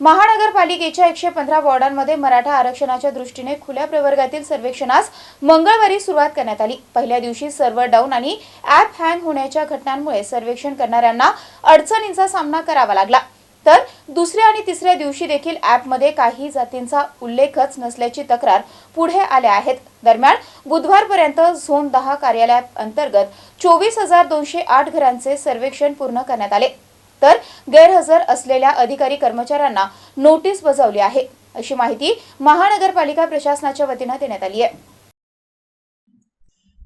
महानगरपालिकेच्या एकशे पंधरा वॉर्डांमध्ये मराठा आरक्षणाच्या दृष्टीने खुल्या प्रवर्गातील सर्वेक्षणास मंगळवारी सुरुवात करण्यात आली. पहिल्या दिवशी सर्व्हर डाऊन आणि ॲप हँग होण्याच्या घटनांमुळे सर्वेक्षण करणाऱ्यांना अडचणींचा सामना करावा लागला. तर दुसऱ्या आणि तिसऱ्या दिवशी देखील ॲपमध्ये काही जातींचा उल्लेखच नसल्याची तक्रार पुढे आल्या आहेत. दरम्यान बुधवारपर्यंत झोन दहा कार्यालया अंतर्गत चोवीस हजार दोनशे आठ घरांचे सर्वेक्षण पूर्ण करण्यात आले. तर गैरहजर असलेल्या अधिकारी कर्मचाऱ्यांना नोटीस बजावली आहे. अशी माहिती महानगरपालिका प्रशासनाच्या वतीनं देण्यात आली आहे.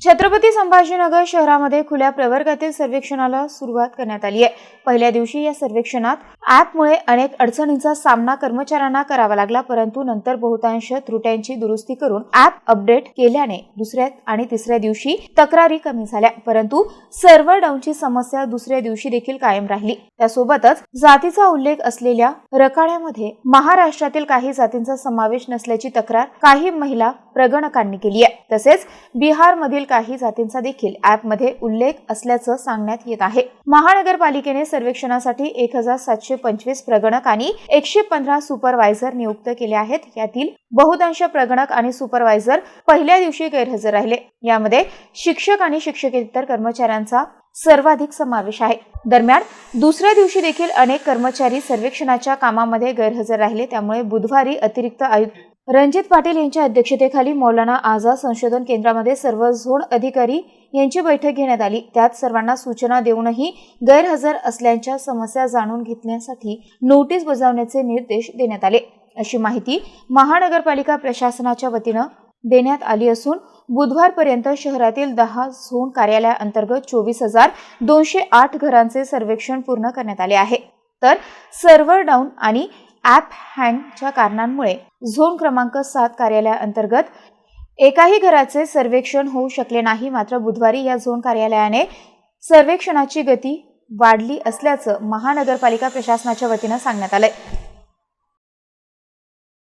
छत्रपती संभाजीनगर शहरामध्ये खुल्या प्रवर्गातील सर्वेक्षणाला सुरुवात करण्यात आली आहे. पहिल्या दिवशी या सर्वेक्षणात ॲपमुळे अनेक अडचणींचा सामना कर्मचाऱ्यांना करावा लागला परंतु नंतर बहुतांश त्रुट्यांची दुरुस्ती करून ॲप अपडेट केल्याने दुसऱ्या आणि तिसऱ्या दिवशी तक्रारी कमी झाल्या. परंतु सर्व्हर डाऊनची समस्या दुसऱ्या दिवशी देखील कायम राहिली. त्यासोबतच जातीचा उल्लेख असलेल्या रकाड्यामध्ये महाराष्ट्रातील काही जातींचा समावेश नसल्याची तक्रार काही महिला प्रगणकांनी केली आहे. तसेच बिहारमधील काही जातींचा देखील ॲपमध्ये उल्लेख असल्याचं सांगण्यात येत आहे. महानगरपालिकेने सर्वेक्षणासाठी एक हजार सातशे पंचवीस प्रगणक आणि एकशे पंधरा सुपरवायझर नियुक्त केले आहेत. यातील बहुतांश प्रगणक आणि सुपरवायझर पहिल्या दिवशी गैरहजर राहिले. यामध्ये शिक्षक आणि शिक्षकेतर कर्मचाऱ्यांचा सर्वाधिक समावेश आहे. दरम्यान दुसऱ्या दिवशी देखील अनेक कर्मचारी सर्वेक्षणाच्या कामामध्ये गैरहजर राहिले. त्यामुळे बुधवारी अतिरिक्त आयुक्त रणजित पाटील यांच्या अध्यक्षतेखाली मौलाना आझाद संशोधन केंद्रामध्ये सर्व झोन अधिकारी यांची बैठक घेण्यात आली. त्यात सर्वांना सूचना देऊनही गैरहजर असल्याच्या समस्या जाणून घेतण्यासाठी नोटीस बजावण्याचे निर्देश देण्यात आले. अशी माहिती महानगरपालिका प्रशासनाच्या वतीनं देण्यात आली असून बुधवारपर्यंत शहरातील दहा झोन कार्यालयाअंतर्गत चोवीस हजार दोनशे आठ घरांचे सर्वेक्षण पूर्ण करण्यात आले आहे. तर सर्व्हर डाऊन आणि ॲप हँगच्या कारणांमुळे झोन क्रमांक सात कार्यालयाअंतर्गत एकाही घराचे सर्वेक्षण होऊ शकले नाही मात्र बुधवारी या झोन कार्यालयाने सर्वेक्षणाची गती वाढली असल्याचं महानगरपालिका प्रशासनाच्या वतीनं सांगण्यात आलंय.